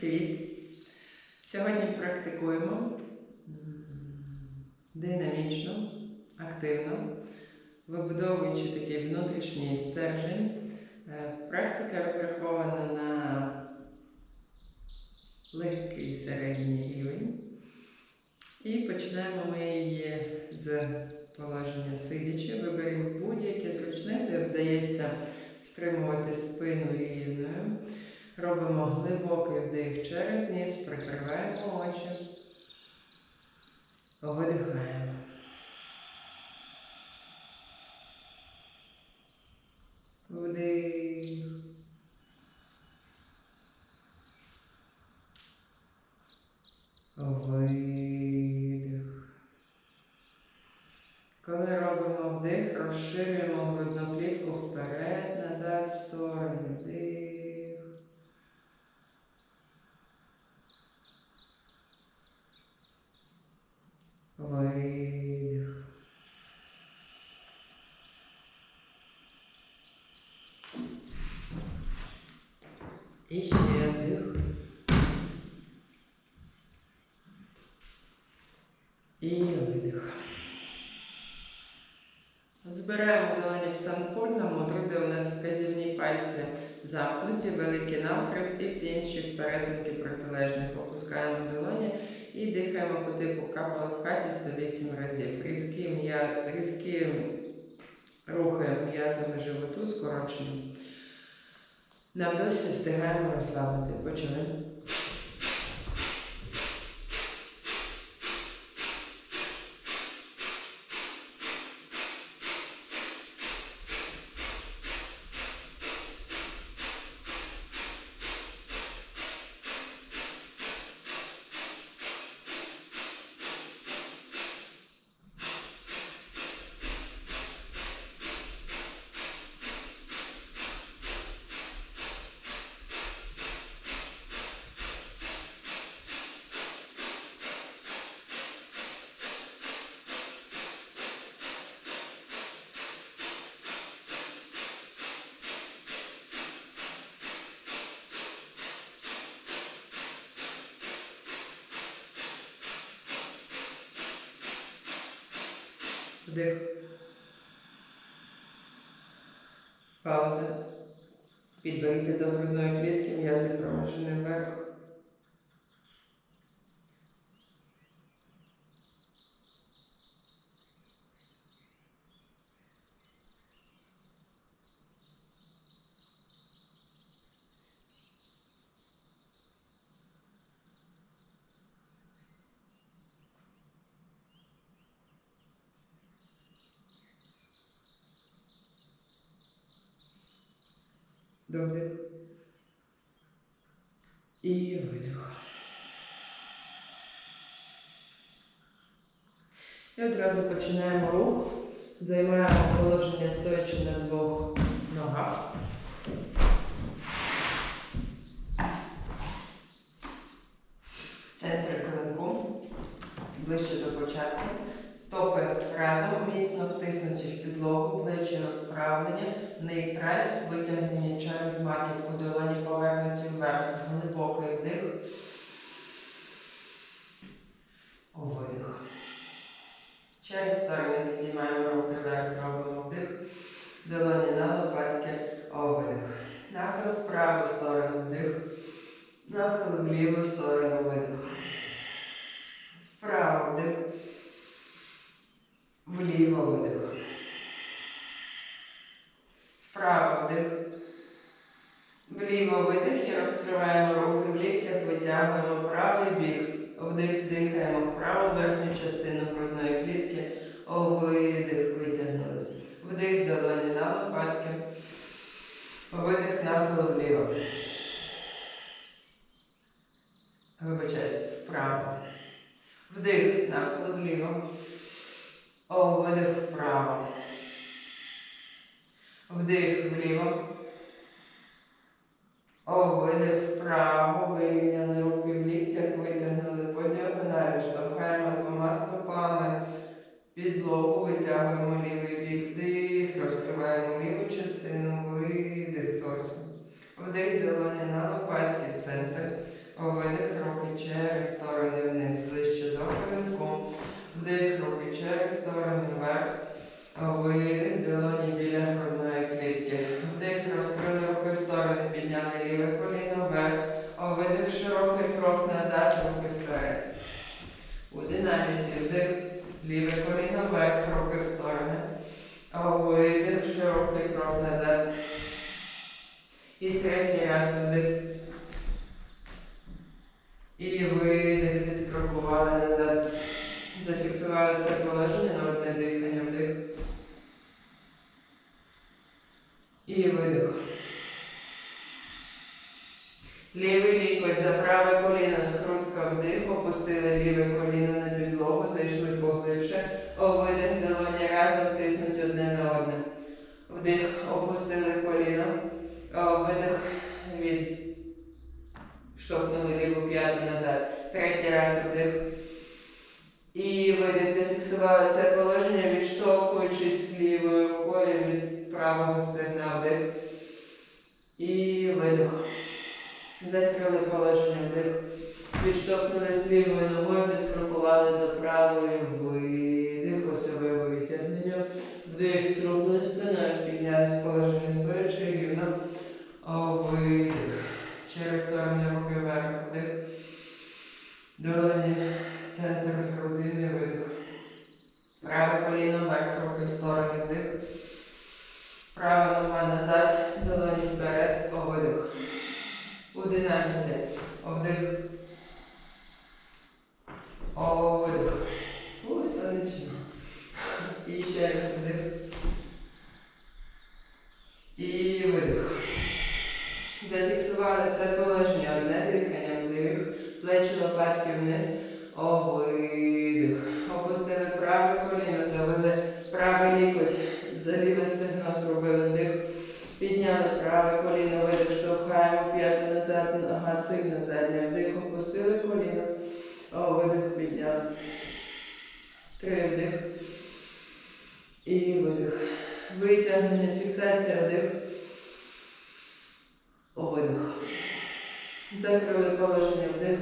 Привіт! Сьогодні практикуємо динамічно, активно, вибудовуючи такий внутрішній стержень. Е, Практика розрахована на легкий середній рівень. І почнемо ми її з положення сидячи. Виберемо будь-яке зручне, де вдається втримувати спину рівною. Робимо глибокий вдих через ніс, прикриваємо очі, видихаємо. Вдих. Видих. Коли робимо вдих, розширюємо грудну клітку вперед, назад, в сторони. Вдих. Видих. І ще вдих. І видих. Збираємо долоні в санпурному, груди у нас вказівні пальці запнуті, великі навхрест і всі інші вперединки протилежних. Опускаємо долоні дихаємо по типу капалабхаті 108 разів. Різкі, м'я... Різкі рухи м'язами животу скорочені. Навдосі встигаємо розслабити. Почали. Вдих. Пауза. Підберіть до грудної клітки, м'язи промежини вверх. Вдих. І видих. І одразу починаємо рух. Займаємо положення стоячи на двох ногах. Центр клинку. Ближче до початку. Стопи разом міцно втиснуті в підлогу, плечі розправлені, нейтраль, витягнені через маківку, долоні повернуті вверх, глибокий вдих. Видих. Через сторони підіймаємо руки вверх, робимо вдих. Долоні на лопатки, видих. Нахил в праву сторону, вдих. Нахил в ліву сторону, видих. Вправо вдих. Вліво видих. Вправо вдих. Вліво видих і розкриваємо руки в ліктях, витягуємо правий бік. Вдих, дихаємо вправо верхню частину грудної клітки. Видих, витягнулись. Вдих долоні на лопатки. Видих нахил вліво. Вибачаюсь, вправо. Вдих нахил вліво. О, видих вправо. Вдих вліво. О, видих вправо. Вирівняли руки в ліктях, витягнули по діагоналі. Штовхаємо двома стопами. Підлогу витягуємо лівий бік. Вдих. Розкриваємо ліву частину. Видих торсом. Вдих долоні на лопатки. Центр. Видих, руки через сторони вниз, ближче до коленку. Вдих, руки через сторони вверх. Видих, долоні біля грудної клітки. Вдих, розкрили руки в сторони, підняли ліве коліно вверх. Видих, широкий крок назад, руки вперед. У вдих, ліве коліно вверх, руки в сторони. Видих, широкий крок назад. І третій раз вдих. І видих, відкрокували назад. Зафіксували це положення на одне дихання вдих. І видих. Лівий лікоть за праве коліно, скрутка вдих, опустили ліве коліно на підлогу, зайшли поглибше. Видих, долоні разом тиснуть одне на одне. Вдих, опустили коліно. Видих, від штовхнули ліву п'яту назад. Третій раз вдих. І видих, зафіксували це положення, відштовхуючись лівою рукою від правого стегна вдих. І видих. Закрили положення вдих. Підштовхнули лівою ногою, відкрокували до правої видих, осьове витягнення. Вдих, струбли спиною, підняли з положення стоячи рівно. Видих. Через сторони руки вверх вдих. Долоні центр грудини видих. Праве коліно вверх, руки в сторони вдих. Права нога назад, долоні вперед, о, видих. У динаміці. Вдих. О, видих. У, сонячно. І ще раз вдих. І видих. Зафіксували це положення. Одне дихання, вдих. Плечі лопатки вниз. О. Опустили праве коліно, завели правий лікоть. За ліве стегно зробили вдих. Підняли праве коліно, видих, штовхаємо п'яту сильно задня. Вдих, опустили коліно. Видих, підняли. Три вдих. І видих. Витягнення, фіксація, вдих. Видих. Закрили положення вдих.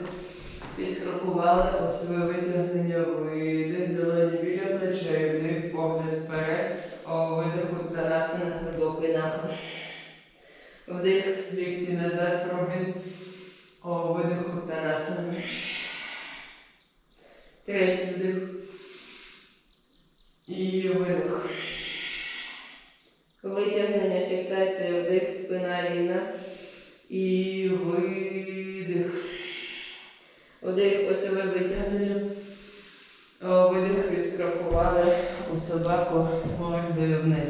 Підкрокували, освоє витягнення, видих, долоні біля плечей, вдих, погляд вперед. Видих, Утанасана, глибокий нахил. Вдих, лікті назад, прогин. О, видих, Утанасана. Третій вдих. І видих. Витягнення, фіксація, вдих, спина рівна. І видих. Вдих, осьове витягнення. Видих, відкрокували у собаку мордою вниз.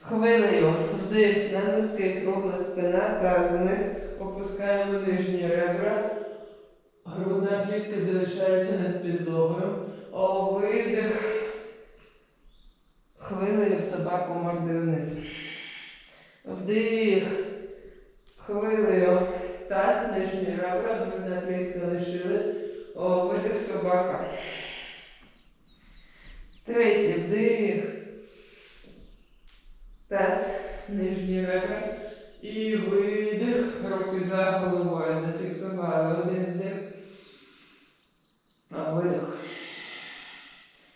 Хвилею, вдих на носки, кругла спина, таз вниз. Опускаємо нижні ребра. Грудна клітка залишається над підлогою. О, видих. Хвилею собаку мордою вниз. Вдих. Хвилею. Таз, нижні ребра, грудна клітка лишилась. О, видих собака. Третій вдих. Таз, нижні ребра. І видих. Руки за головою. Зафіксували. Один вдих. А видих.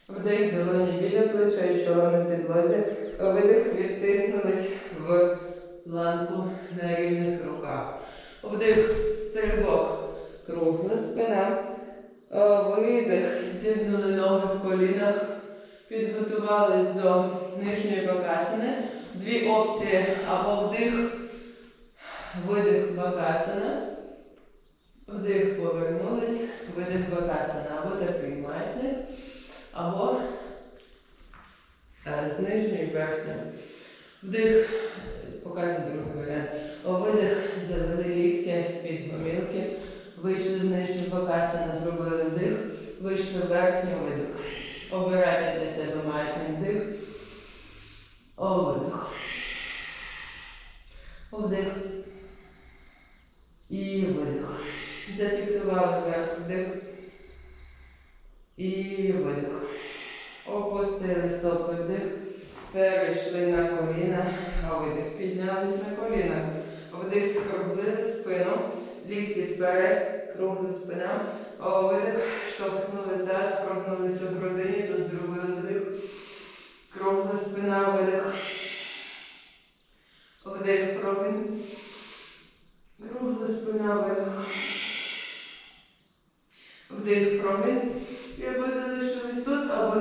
Вдих, долоні біля плеча і чоло на підлозі. Видих, відтиснулись в ланку на рівних руках. Вдих, стрибок. Кругла спина. Видих. Зігнули ноги в колінах. Підготувались до нижньої бакасини. Дві опції або вдих, видих бакасина. Вдих повернулись, видих бакасина. Або такий маятник, або е, з нижньої верхньої. Вдих, показую другий варіант. Видих, завели лікті під гомілки. Вийшли в нижню бакасину, зробили вдих, вийшли в верхню видих. Обирайте для себе маятник вдих. Видих. Вдих. І видих. Зафіксували вверх вдих. І видих. Опустили стопи вдих. Перейшли на коліна. А видих. Піднялись на коліна. Вдих, скруглили спину. Лікті вперед. кругла спина. О, видих, штовхнули таз, прогнулись у грудині, тут зробили вдих. Кругла спина, видих. Вдих, прогин. Кругла спина, видих. Вдих, прогин. І ви залишились тут, або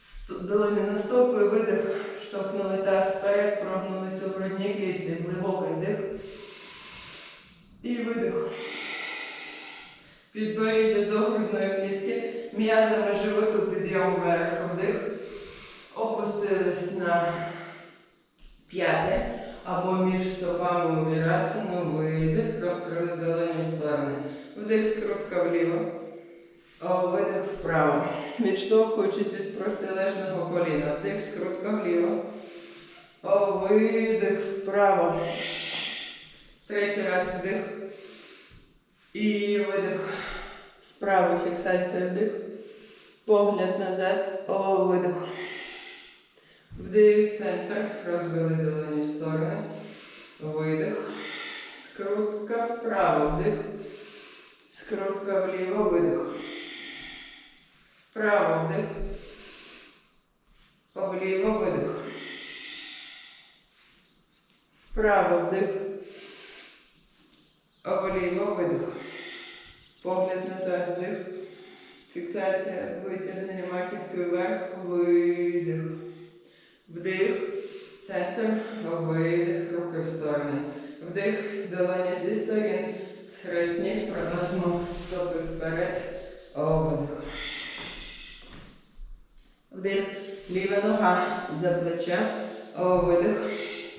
ст- долоні на стопи, видих. Штовхнули таз вперед, прогнулись у грудній клітці. Глибокий вдих. І видих. Підборіддя до грудної клітки, м'язами животу підйом вверх, вдих. Опустились на п'яте або між стопами у вірасану, видих, розкрили долоні в сторони. Вдих, скрутка вліво, О, видих вправо. Відштовхуючись від протилежного коліна. Вдих, скрутка вліво. Видих вправо. Третій раз вдих. І видих. Справа фіксація вдих. Погляд назад. О, видих. Вдих, центр. Розвели долоні в сторони. Видих. Скрутка вправо. Вдих. Скрутка вліво. Видих. Вправо вдих. Вліво видих. Вправо вдих. Вліво видих. Погляд назад вдих. Фіксація витягнення маківки вверх. Видих. Вдих. Центр. Видих. Руки в сторони. Вдих. Долоні зі сторін. Схресні. Проносимо стопи вперед. Видих. Вдих. Ліва нога за плече. Видих.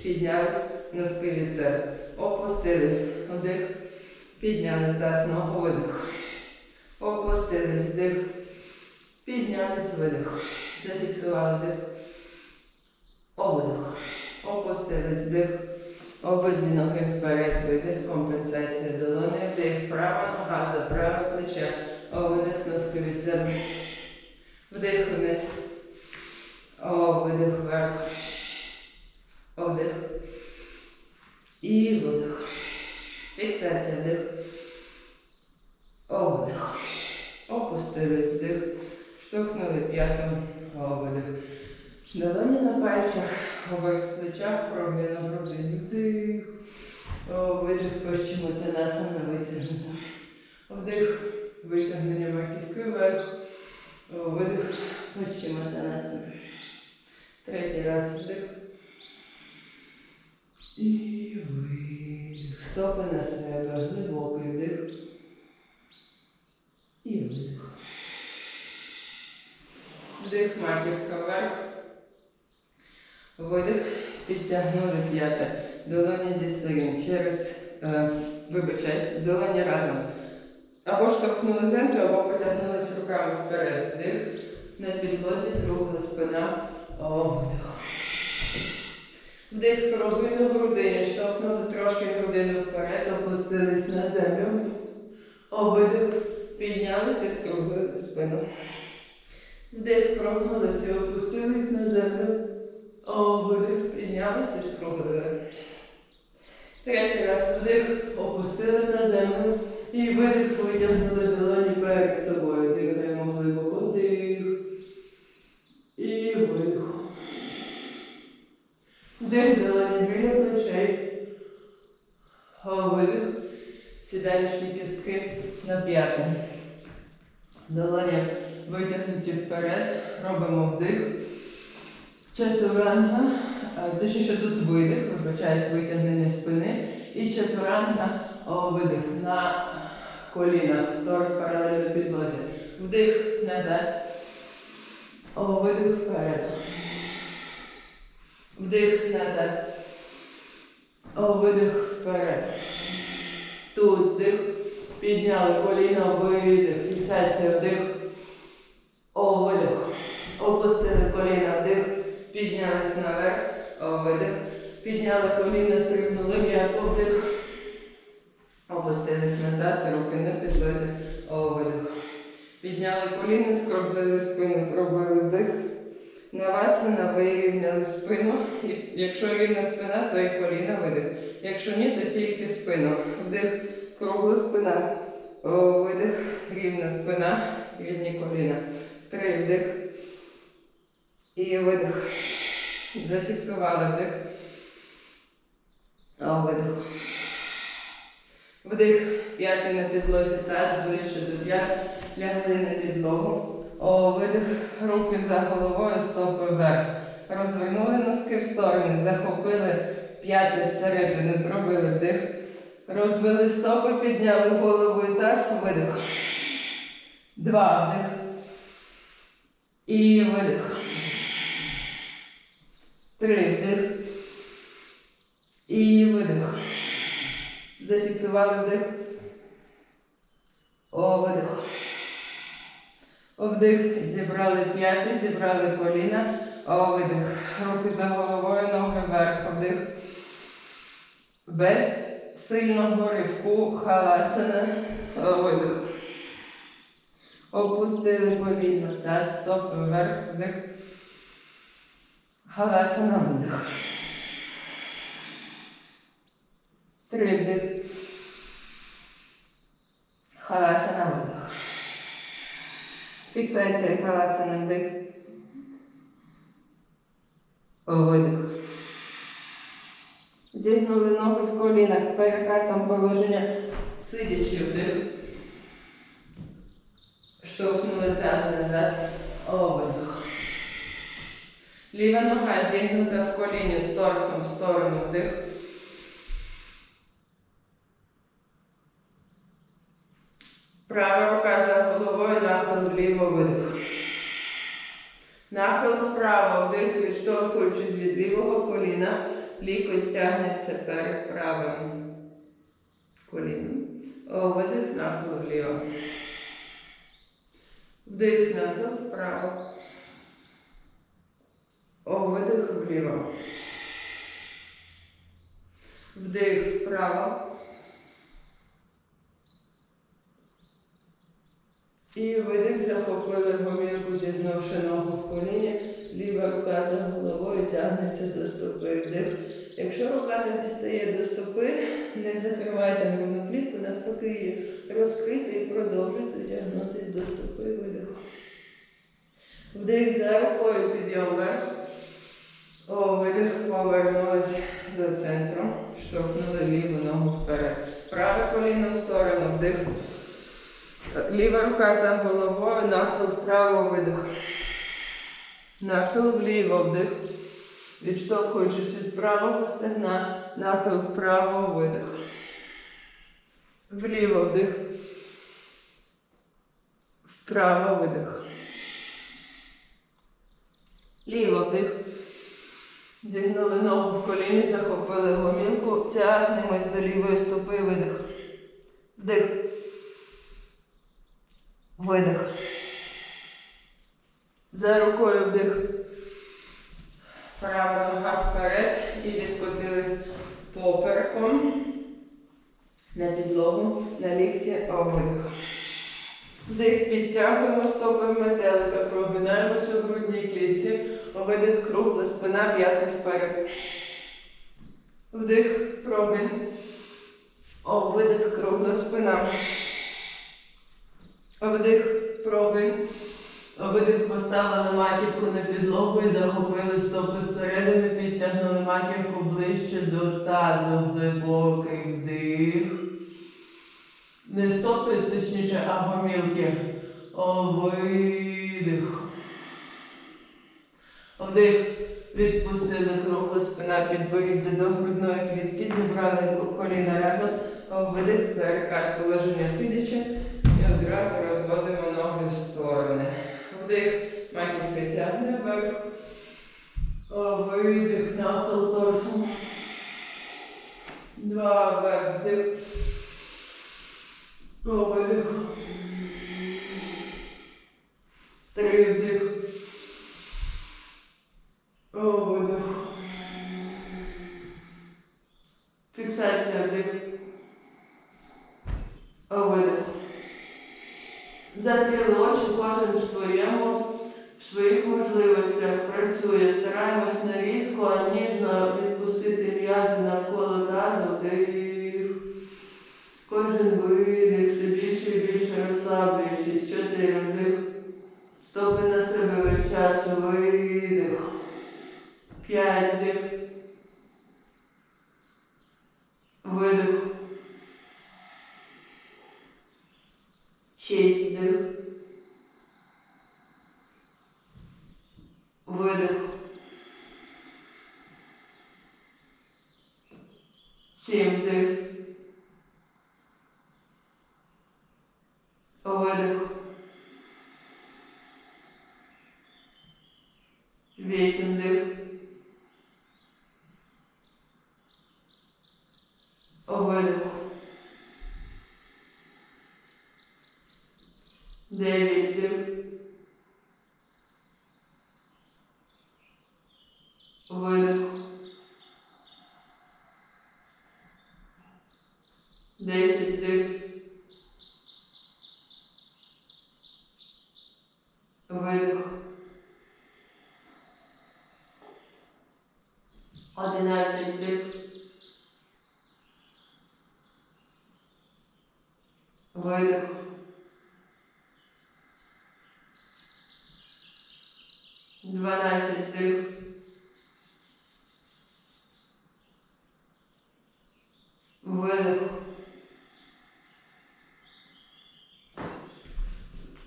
Піднялись. Носки від. Опустились. Вдих. Підняли таз ногу. Видих. Опустились. Вдих. Піднялись. Видих. Зафіксували вдих. Обидих. Опустились. Вдих. Обидві ноги вперед. Видих. Компенсація долони. Вдих. Права нога за праве плече. Видих. Носки від. Вдих вниз. Видих вверх. Вдих. І видих. Фіксація вдих. О, видих. Опустились вдих. Штовхнули п'ятом. О, видих. Долоні на пальцях. Обох в плечах. Прогину груди. Вдих. Видих. Пощемутанасана витягнута. Вдих. Витягнення маківки вверх. Видих. Пощемутанасана. Третій раз вдих. І видих. Стопи на себе. Глибокий вдих. І видих. Вдих, маківка вверх. Видих. Підтягнули п'яте. Долоні зі сторін. Через, е, вибачаюсь, долоні разом. Або штовхнули землю, або потягнулись руками вперед. Вдих. На підлозі кругла спина. Вдих прогледно е в родение, щопнато трошки родено вперед, опъста на земя. Обедък, приднява се с круглата спина. Вдих прогледно се опъста десна земя. Обедък, приднява се с круглата Трети раз вдих, опустена на земя и бъде по един на дълъни перед собой. Дигнем І видих. Вдих долоні біля плечей. Видих. Сідалішні кістки на п'яте. Долоні витягнуті вперед. Робимо вдих. Чатуранга. А, Точніше тут видих, вибачаюсь, витягнення спини. І чатуранга. О, видих на колінах. Торс паралельно підлозі. Вдих назад. Видих вперед. Вдих назад. Видих вперед. Тут вдих. Підняли коліно, видих. Фіксація вдих. Видих. Опустили коліна, вдих. Піднялись наверх. Видих. Підняли коліна, стрибнули м'яко, вдих. Опустились на таз, руки на підлозі. Підняли коліна, скруглили спину, зробили вдих. На вас вирівняли спину. І якщо рівна спина, то і коліна видих. Якщо ні, то тільки спину. Вдих, кругла спина. Видих, рівна спина, рівні коліна. Три вдих. І видих. Зафіксували вдих. Видих. Вдих, п'яти на підлозі, таз ближче до п'ят, лягли на підлогу. О, видих, руки за головою, стопи вверх. Розвернули носки в сторони, захопили п'яти зсередини, зробили вдих. Розвели стопи, підняли голову і таз, видих. Два вдих. І видих. Три вдих. І видих. Зафіксували вдих. О, видих. Вдих. Зібрали п'яти, зібрали коліна. Видих. Руки за головою, ноги вверх. Вдих. Без сильного ривку халасана. Видих. Опустили коліна та стопи вверх. Вдих. Халасана видих. Три вдих. Халасана видих. Фіксація халасана вдих. Видих. Зігнули ноги в колінах, перекатом положення сидячи вдих. Штовхнули таз назад. О, видих. Ліва нога зігнута в коліні з торсом в сторону вдих. Права рука за головою, нахил вліво видих. Нахил вправо, вдих, відштовхуючись від лівого коліна, лікоть тягнеться перед правим коліном. Видих, нахил вліво. Вдих, нахил вправо. Видих вліво. Вдих вправо. І видих, захопили гомілку, зігнувши ногу в коліні. Ліва рука за головою тягнеться до стопи. Вдих. Якщо рука не дістає до стопи, не закривайте грудну клітку, навпаки її розкрити і продовжуйте тягнутися до стопи. Видих. Вдих за рукою підйом вверх. О, видих, повернулись до центру. Штовхнули ліву ногу вперед. Праве коліно в сторону, вдих. Ліва рука за головою, нахил вправо, видих. Нахил вліво, вдих. Відштовхуючись від правого стегна, нахил вправо, видих. Вліво вдих. Вправо видих. Ліво вдих. Зігнули ногу в коліні, захопили гомілку, тягнемось до лівої стопи, видих. Вдих. Видих. За рукою вдих. Права нога вперед і відкотились попереком на підлогу, на лікті, видих. Вдих, підтягуємо стопи в метелика, прогинаємося в грудній клітці, видих, кругла спина, п'яти вперед. Вдих, прогин. О, кругла спина. Вдих, прогин. Видих поставили маківку на підлогу і захопили стопи зсередини, підтягнули маківку ближче до тазу, глибокий вдих. Не стопи, точніше, а гомілки. Видих. Вдих. Відпустили круглу спина підборіддя до грудної клітки, зібрали коліна разом. Видих, перекат положення сидячи. І одразу розводимо ноги в сторони. Вдих, маківка тягне вверх. Видих, нахил торсом. Два, вверх, вдих. Видих. Три, вдих. Видих. Фіксація, вдих. Видих. Закрили очі, кожен в своєму, в своїх можливостях працює. Стараємось не різко, ніжно відпустити м'язи навколо тазу. Вдих. Кожен Шість вдих. Видих. Сім вдих. Видих. Вісім вдих. Видих. Дев'ять вдих. Видих. Десять вдих. Видих. Одинадцять вдих. Видих. Дванадцять вдих. Видих.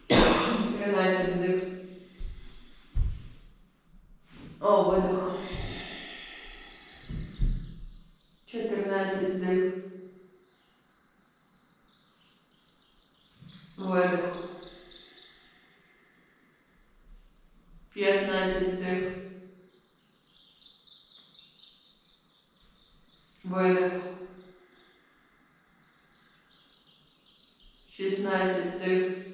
Тринадцять вдих. О, видих. Чотирнадцять вдих. Видих. П'ятнадцять вдих. Видих. Шістнадцять вдих.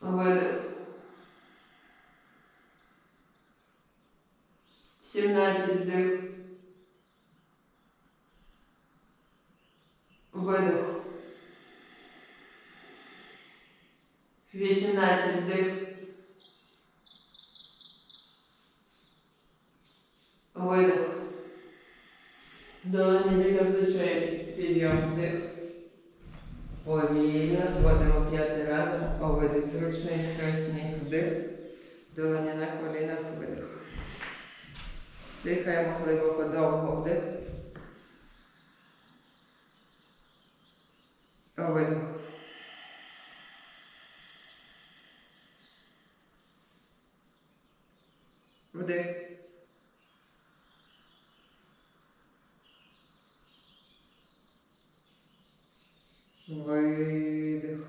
Видих. Сімнадцять вдих. Видих. Вісімнадцять вдих. Видих. Долоні біля плечей. Підйом вдих. Повільно зводимо п'ятий разом. О, видих. Зручний скресний вдих. Долоні на колінах видих. Дихаємо глибоко довго вдих. Видих. Вдих. Видих.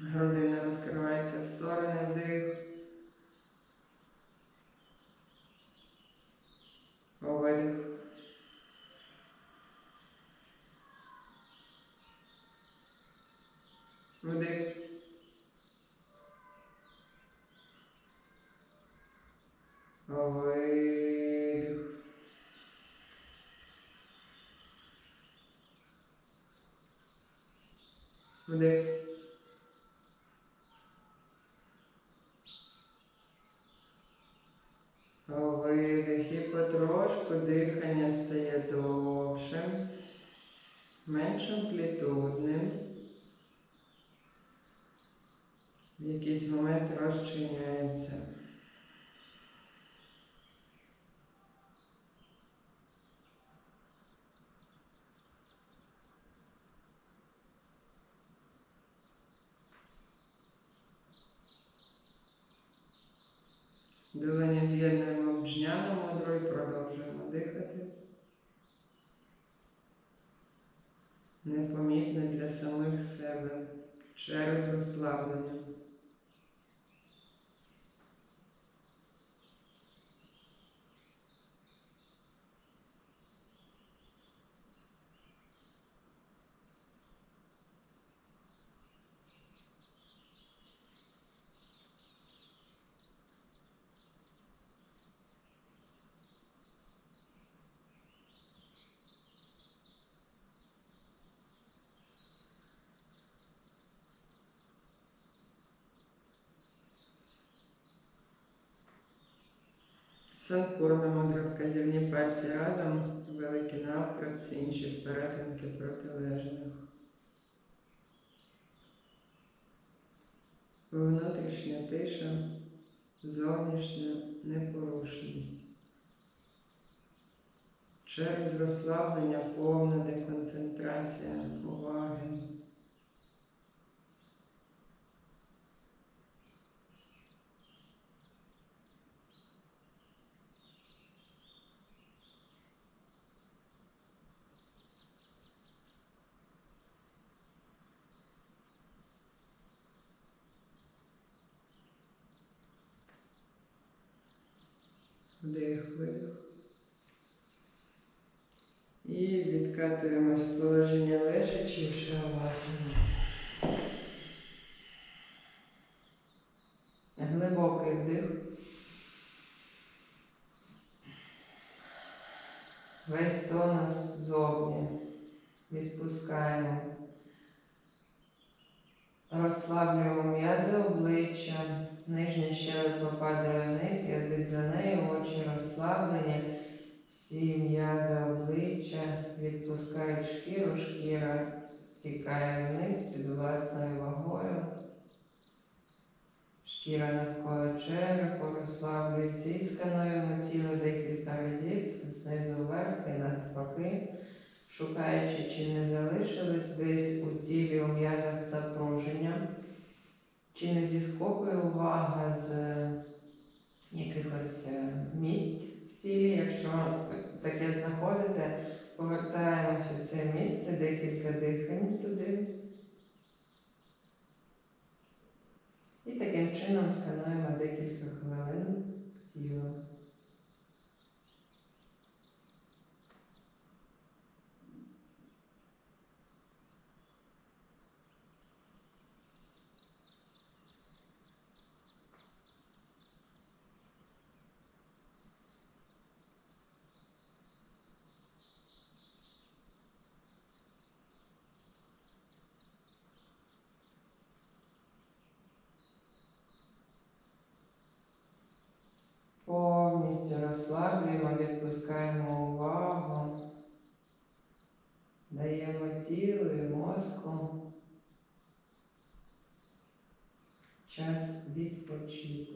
Грудина розкривається в сторони, вдих. Видих. Вдих. Видих. Вдих. Видих. І потрошку дихання стає довшим, менш амплітудним. В якийсь момент розчиняється. Долоні з'єднуємо в жняну мудру і продовжуємо дихати. Непомітно для самих себе через розслаблення. Санкурна мудра вказівні пальці разом, великі навпроти, інші перетинки протилежних. Внутрішня тиша, зовнішня непорушність. Через розслаблення повна деконцентрація уваги. Вдих, видих. І відкатуємось в положення лежачі в шавасані. Глибокий вдих. Весь тонус ззовні. Відпускаємо. Розслаблюємо м'язи обличчя, нижня щелепа падає вниз, язик за нею, очі розслаблені, всі м'язи обличчя відпускають шкіру, шкіра стікає вниз під власною вагою. Шкіра навколо черепу розслаблюється і скануємо тіло декілька разів знизу вверх і навпаки шукаючи, чи не залишилось десь у тілі у м'язах напруження, чи не зіскокує увага з якихось е, місць в тілі. Якщо таке знаходите, повертаємось у це місце, декілька дихань spreadsheet